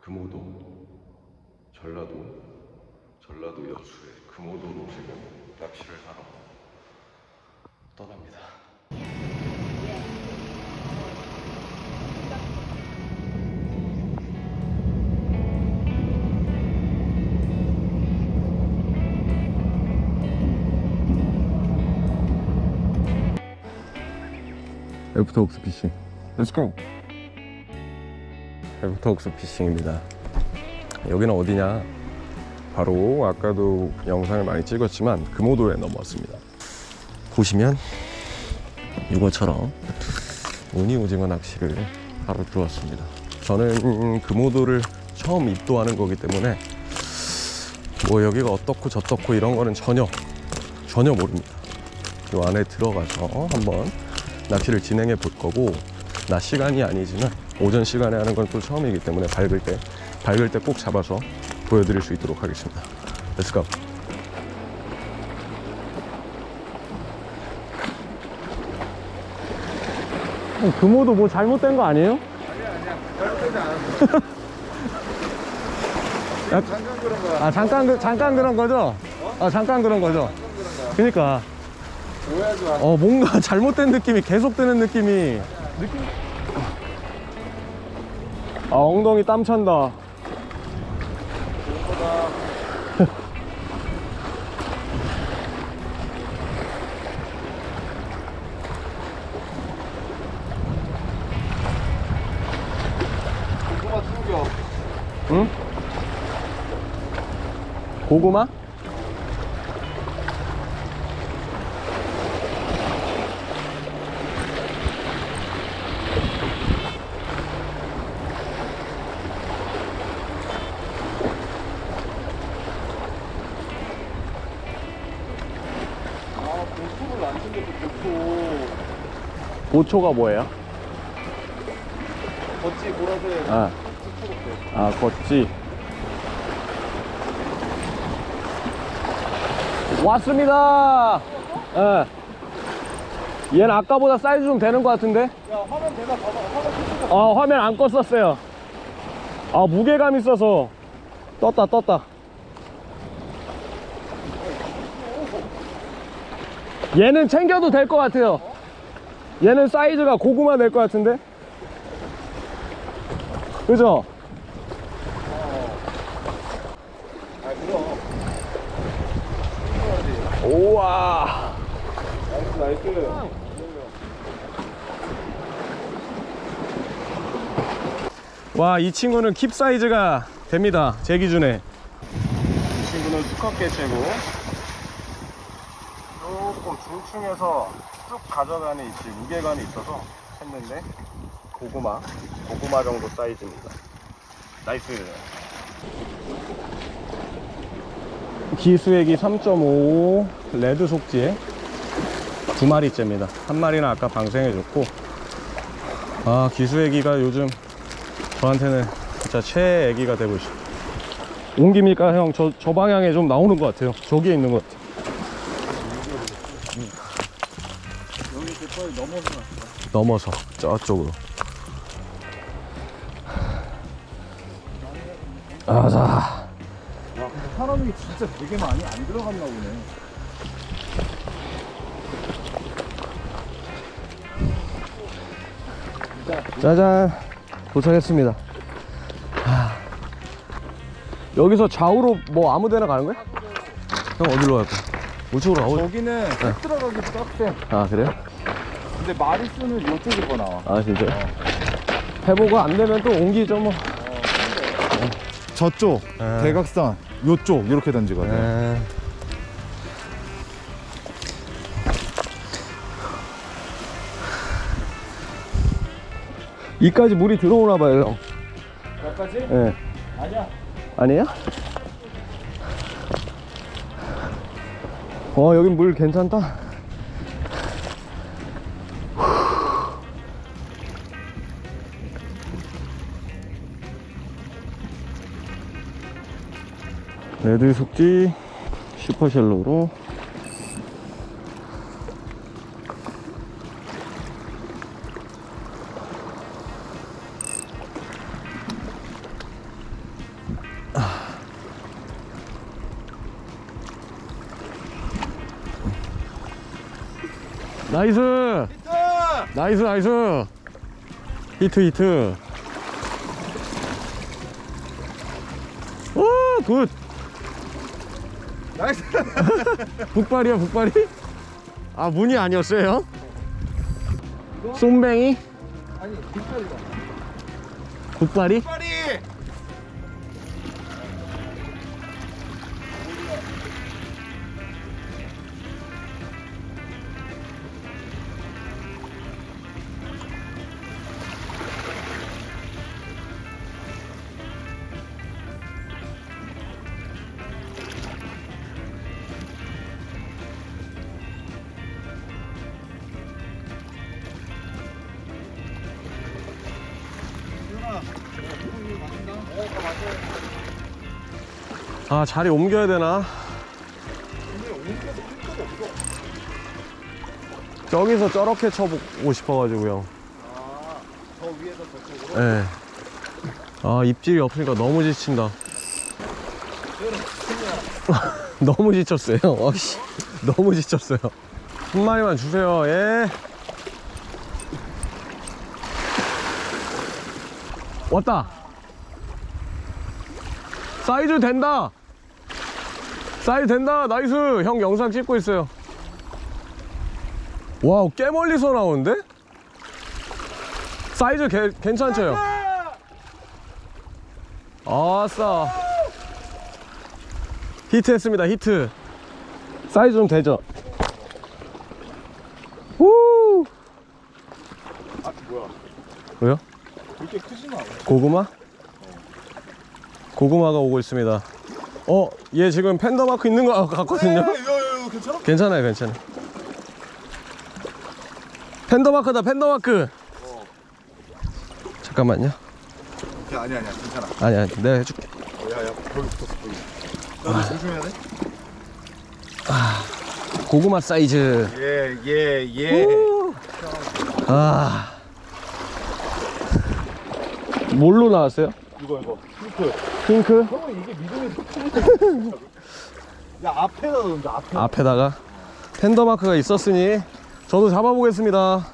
금오도 전라도 전라도 여수의 금오도로 지금 낚시를 하러 떠납니다. 애프터 옥스 피싱 Let's go 애프터옥스 피싱입니다. 여기는 어디냐? 바로 아까도 영상을 많이 찍었지만 금오도에 넘어왔습니다. 보시면 이것처럼 무늬 오징어 낚시를 하러 들어왔습니다. 저는 금오도를 처음 입도하는 거기 때문에 뭐 여기가 어떻고 저떻고 이런 거는 전혀 전혀 모릅니다. 이 안에 들어가서 한번 낚시를 진행해 볼 거고 낮 시간이 아니지만 오전 시간에 하는 건 또 처음이기 때문에 밝을 때 밝을 때 꼭 잡아서 보여드릴 수 있도록 하겠습니다. Let's go. 금호도 뭐 잘못된 거 아니에요? 잠깐 그런 거야. 아 잠깐 그 잠깐 그런 거죠? 아 잠깐 그런 거죠? 그러니까 오해하지 마. 어 뭔가 잘못된 느낌이 계속 드는 느낌이 느낌 아 엉덩이 땀 찬다 고구마. 응? 고구마? 아, 고추를 안 챙겨서 고추. 보초가 뭐예요? 겉이 보라색. 아. 아 걷지 왔습니다 예. 얘는 아까보다 사이즈 좀 되는 것 같은데? 야, 화면 대가 봐봐. 화면 켜지가. 아 화면 안 껐었어요 아 무게감 있어서 떴다 떴다 얘는 챙겨도 될 것 같아요 얘는 사이즈가 고구마 될 것 같은데 그죠? 우와 나이스, 나이스. 와이 친구는 킵 사이즈가 됩니다 제 기준에 이 친구는 두껍게 채고. 조금 중층에서 쭉 가져가는 위치, 무게감이 있어서 했는데, 고구마. 고구마 정도 사이즈입니다. 나이스. 기수액이 3.5 레드 속지에 두 마리째입니다 한 마리는 아까 방생해줬고 아 기수애기가 요즘 저한테는 진짜 최애 애기가 되고 있어 옮깁니까 형? 저, 저 방향에 좀 나오는 것 같아요 저기에 있는 것 같아요 넘어서. 넘어서 저쪽으로 아자 와, 근데 사람이 진짜 되게 많이 안 들어갔나 보네. 짜잔 도착했습니다 하, 여기서 좌우로 뭐 아무 데나 가는 거야? 형 어디로 갈 거야? 우측으로 가고 저기는 딱 들어가기 빡세. 아 그래요? 근데 마리수는 이쪽에 거 나와. 아 진짜 해보고 안 되면 또 옮기죠 뭐 저쪽 아. 대각선 요쪽 이렇게 던지거든. 에... 이까지 물이 들어오나 봐요 형. 여기까지? 예. 아니야. 아니에요? 어 여긴 물 괜찮다 레드 속지 슈퍼셜로로 아. 나이스! 나이스 나이스! 히트 히트! 오! 굿! 나이스. 북발이야 북발이? 아 문이 아니었어요? 쏨뱅이? 아니, 뒷발이다. 북발이? 빨리! 아 자리 옮겨야 되나? 저기서 저렇게 쳐보고 싶어가지고요. 저 위에서 저쪽으로. 예. 아 입질이 없으니까 너무 지친다. 너무 지쳤어요. 어씨. 너무 지쳤어요. 한 마리만 주세요. 예. 왔다. 사이즈 된다 사이즈 된다. 나이스. 형 영상 찍고 있어요. 와우 꽤 멀리서 나오는데? 사이즈 개- 괜찮죠 형? 아싸. 히트 했습니다 히트. 사이즈 좀 되죠? 후 아, 뭐야. 왜요? 그렇게 크진 않아. 고구마? 고구마가 오고 있습니다 어? 얘 지금 팬더 마크 있는 거 같거든요 이거, 이거, 괜찮아? 괜찮아요 괜찮아요 팬더 마크다 팬더 마크 잠깐만요 야, 아니야, 아니야. 괜찮아. 아니 아니 내가 해줄게 어, 야, 야, 거기 붙었어, 거기. 야, 너 조심해야 돼? 고구마 사이즈 예, 예, 예. 아 뭘로 나왔어요? 이거, 이거. 핑크. 핑크? 형은 이게 믿음에서 야, 앞에다 던져, 앞에. 앞에다가 팬더 마크가 있었으니 저도 잡아보겠습니다